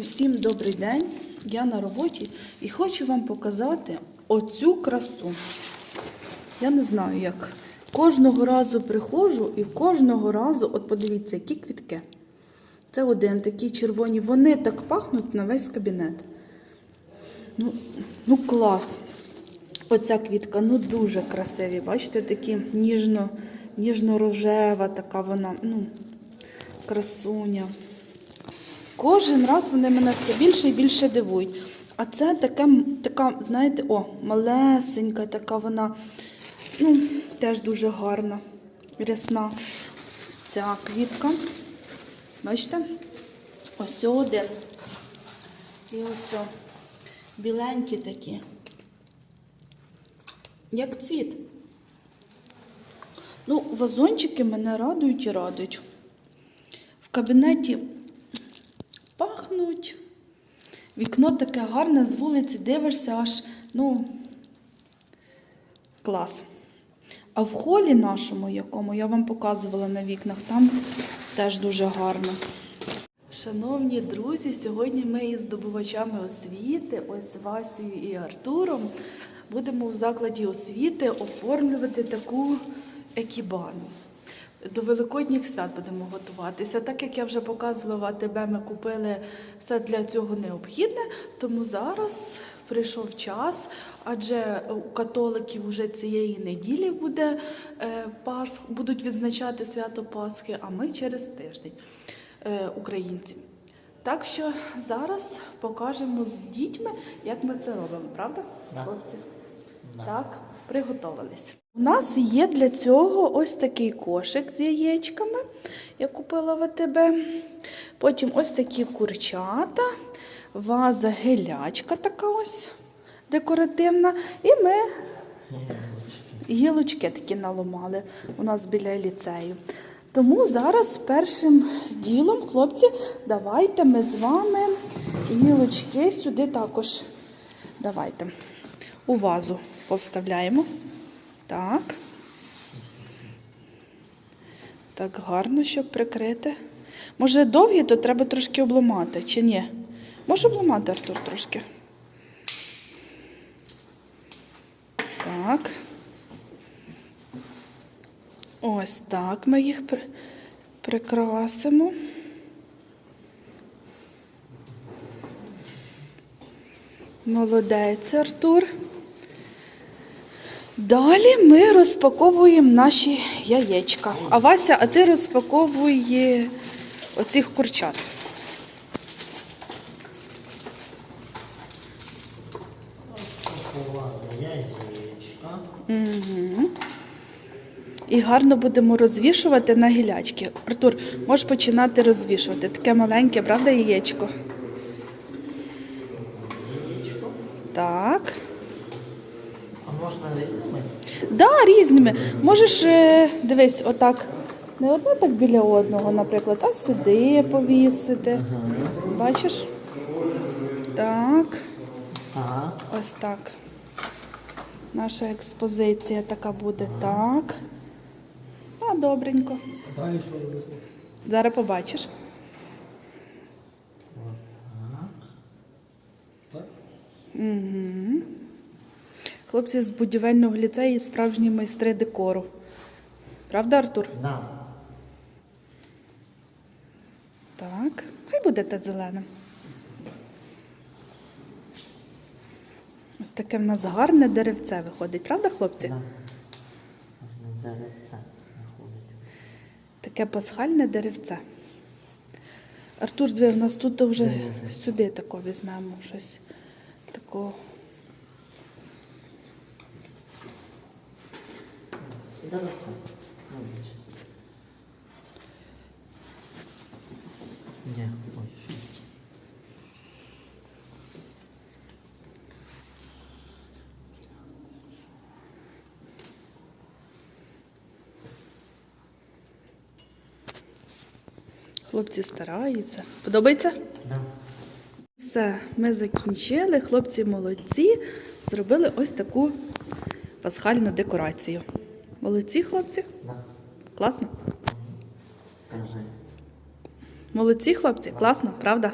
Усім добрий день. Я на роботі і хочу вам показати оцю красу. Я не знаю як. Кожного разу приходжу і кожного разу, от подивіться, які квітки. Це один, такі червоні. Вони так пахнуть на весь кабінет. Ну, ну клас. Оця квітка, ну дуже красиві. Бачите, такі ніжно, ніжно-рожева така вона, ну, красуня. Кожен раз вони мене все більше і більше дивують. А це таке, така, знаєте, о, малесенька, така вона, ну, теж дуже гарна, рясна. Ця квітка. Бачите? Ось один. І ось о, біленькі такі. Як цвіт. Ну, вазончики мене радують і радують. В кабінеті пахнуть. Вікно таке гарне, з вулиці дивишся, аж, ну, клас. А в холі нашому, якому я вам показувала на вікнах, там теж дуже гарно. Шановні друзі, сьогодні ми із здобувачами освіти, ось з Васею і Артуром, будемо в закладі освіти оформлювати таку екібану. До Великодніх свят будемо готуватися. Так як я вже показувала в АТБ, ми купили все для цього необхідне, тому зараз прийшов час, адже у католиків вже цієї неділі буде е, Пасх, будуть відзначати свято Пасхи, а ми через тиждень е, українці. Так що зараз покажемо з дітьми, як ми це робимо, правда, Да. хлопці? Так, приготувалися. У нас є для цього ось такий кошик з яєчками. Я купила в АТБ. Потім ось такі курчата, ваза гелячка така ось декоративна. І ми гілочки такі наломали у нас біля ліцею. Тому зараз першим ділом, хлопці, давайте ми з вами гілочки сюди також. Давайте у вазу повставляємо. Так. Так гарно, щоб прикрити. Може довгі, то треба трошки обламати, чи ні? Може обламати, Артур, трошки. Так. Ось так ми їх при- прикрасимо. Молодець, Артур. Далі ми розпаковуємо наші яєчка. А Вася, а ти розпаковуй е, оцих курчат. І гарно будемо розвішувати на гілячки. Артур, можеш починати розвішувати. Таке маленьке, правда? Яєчко. Так. Можна різними? Да, різними. Можеш, е, дивись, отак. Не одне так біля одного, наприклад, а сюди повісити. Бачиш? Так. Так. Ось так. Наша експозиція така буде так. А, добренько. Далі що? Зараз побачиш. Так. Угу. Хлопці з будівельного ліцею справжні майстри декору. Правда, Артур? Да. Так. Хай буде те зеленим. Ось таке в нас гарне деревце виходить, правда, хлопці? Да. Можна деревця виходить. Таке пасхальне деревце. Артур, диви, в нас тут вже сюди тако візьмемо щось такого. Ні, ой, щось. Хлопці стараються. Подобається? Да. Все, ми закінчили. Хлопці молодці. Зробили ось таку пасхальну декорацію. Молодці, хлопці? Да. Класно? Кажи. Молодці, хлопці? Класно, правда?